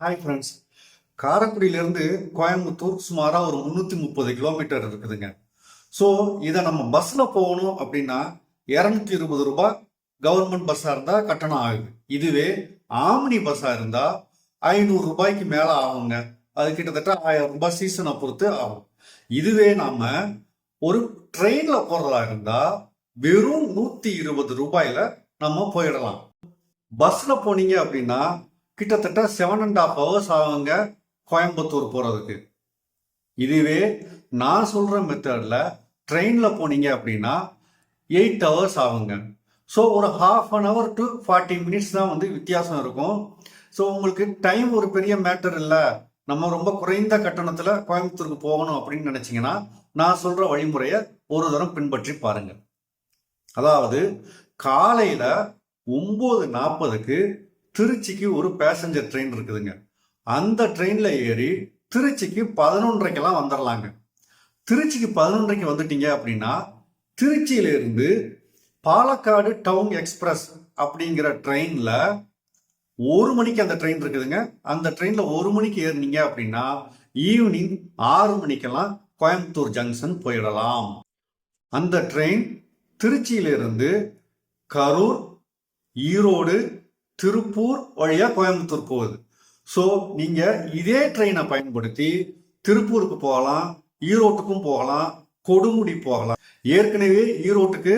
Hi friends காரைக்குடியிலேருந்து Coimbatore சுமாராக ஒரு முந்நூற்றி முப்பது கிலோமீட்டர் இருக்குதுங்க. ஸோ இதை நம்ம பஸ்ஸில் போகணும் அப்படின்னா இரநூத்தி இருபது ரூபாய் கவர்மெண்ட் பஸ்ஸாக இருந்தால் கட்டணம் ஆகுது. இதுவே ஆம்னி பஸ்ஸாக இருந்தால் ஐநூறு ரூபாய்க்கு மேலே ஆகுங்க. அது கிட்டத்தட்ட ஆயிரம் ரூபாய் சீசனை பொறுத்து ஆகும். இதுவே நாம் ஒரு ட்ரெயினில் போகிறதா இருந்தால் வெறும் நூற்றி இருபது ரூபாயில் நம்ம போயிடலாம். பஸ்ஸில் போனீங்க அப்படின்னா கிட்டத்தட்ட செவன் அண்ட் ஹாஃப் ஹவர்ஸ் ஆகுங்க கோயம்புத்தூர் போகிறதுக்கு இதுவே நான் சொல்கிற மெத்தடில் ட்ரெயினில் போனீங்க அப்படின்னா எயிட் ஹவர்ஸ் ஆகுங்க. ஸோ ஒரு half an hour to forty minutes தான் வந்து வித்தியாசம் இருக்கும். ஸோ உங்களுக்கு டைம் ஒரு பெரிய மேட்டர் இல்லை. நம்ம ரொம்ப குறைந்த கட்டணத்தில் கோயம்புத்தூருக்கு போகணும் அப்படின்னு நினச்சிங்கன்னா நான் சொல்கிற வழிமுறையை ஒரு தரம் பின்பற்றி பாருங்கள் அதாவது காலையில் ஒம்பது நாற்பதுக்கு திருச்சிக்கு ஒரு பேசஞ்சர் ட்ரெயின் இருக்குதுங்க. அந்த ட்ரெயினில் ஏறி திருச்சிக்கு பதினொன்றைக்கெல்லாம் வந்துடலாங்க திருச்சிக்கு பதினொன்றைக்கு வந்துட்டீங்க அப்படின்னா திருச்சியிலிருந்து பாலக்காடு டவுன் எக்ஸ்பிரஸ் அப்படிங்கிற ட்ரெயினில் ஒரு மணிக்கு அந்த ட்ரெயின் இருக்குதுங்க. அந்த ட்ரெயினில் ஒரு மணிக்கு ஏறினீங்க அப்படின்னா ஈவினிங் ஆறு மணிக்கெல்லாம் கோயம்புத்தூர் ஜங்ஷன் போயிடலாம். அந்த ட்ரெயின் திருச்சியிலிருந்து கரூர் ஈரோடு திருப்பூர் வழியாக கோயம்புத்தூர் போகுது. ஸோ நீங்கள் இதே ட்ரெயினை பயன்படுத்தி திருப்பூருக்கு போகலாம் ஈரோட்டுக்கும் போகலாம் கொடுமுடி போகலாம். ஏற்கனவே ஈரோட்டுக்கு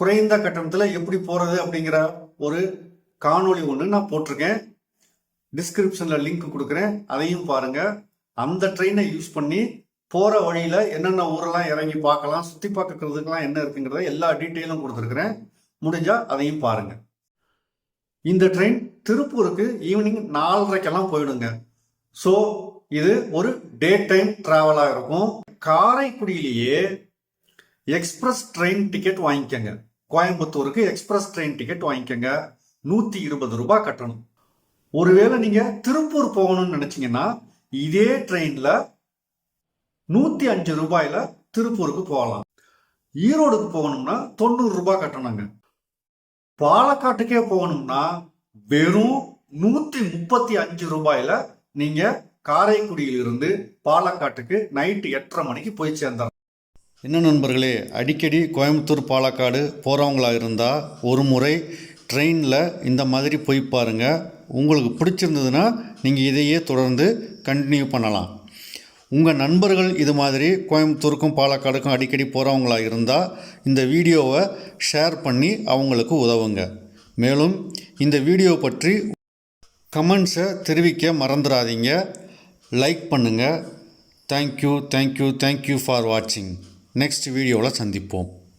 குறைந்த கட்டணத்தில் எப்படி போகிறது அப்படிங்கிற ஒரு காணொளி ஒன்று நான் போட்டிருக்கேன். டிஸ்கிரிப்ஷனில் லிங்க் கொடுக்குறேன். அதையும் பாருங்கள் அந்த ட்ரெயினை யூஸ் பண்ணி போகிற வழியில் என்னென்ன ஊரெல்லாம் இறங்கி பார்க்கலாம் சுற்றி பார்க்கறதுக்கெல்லாம் என்ன இருக்குங்கிறத எல்லா டீட்டெயிலும் கொடுத்துருக்குறேன். முடிஞ்சால் அதையும் பாருங்கள் இந்த ட்ரெயின் திருப்பூருக்கு ஈவினிங் நாலரைக்கெல்லாம் போயிடுங்க. ஸோ இது ஒரு டே டைம் ட்ராவலாக இருக்கும். காரைக்குடியிலேயே எக்ஸ்பிரஸ் ட்ரெயின் டிக்கெட் வாங்கிக்கோங்க. கோயம்புத்தூருக்கு எக்ஸ்பிரஸ் ட்ரெயின் டிக்கெட் வாங்கிக்கோங்க. நூற்றி இருபது ரூபாய் கட்டணும். ஒருவேளை நீங்கள் திருப்பூர் போகணும்னு நினச்சிங்கன்னா இதே ட்ரெயினில் நூற்றி அஞ்சு ரூபாயில் திருப்பூருக்கு போகலாம். ஈரோடுக்கு போகணும்னா தொண்ணூறு ரூபாய் கட்டணுங்க. பாலக்காட்டுக்கே போகணும்னா வெறும் நூற்றி முப்பத்தி அஞ்சு ரூபாயில் நீங்கள் காரைக்குடியிலிருந்து பாலக்காட்டுக்கு நைட்டு எட்டரை மணிக்கு போய் சேர்ந்துடலாம். என்ன நண்பர்களே அடிக்கடி கோயம்புத்தூர் பாலக்காடு போகிறவங்களா இருந்தால் ஒரு முறை ட்ரெயினில் இந்த மாதிரி போய் பாருங்கள் உங்களுக்கு பிடிச்சிருந்ததுன்னா நீங்கள் இதையே தொடர்ந்து கண்டினியூ பண்ணலாம். உங்கள் நண்பர்கள் இது மாதிரி கோயம்புத்தூருக்கும் பாலக்காடுக்கும் அடிக்கடி போகிறவங்களா இருந்தால் இந்த வீடியோவை ஷேர் பண்ணி அவங்களுக்கு உதவுங்க. மேலும் இந்த வீடியோ பற்றி கமெண்ட்ஸை தெரிவிக்க மறந்துடாதீங்க லைக் பண்ணுங்கள் thank you thank you thank you for வாட்சிங் நெக்ஸ்ட் வீடியோவில் சந்திப்போம்.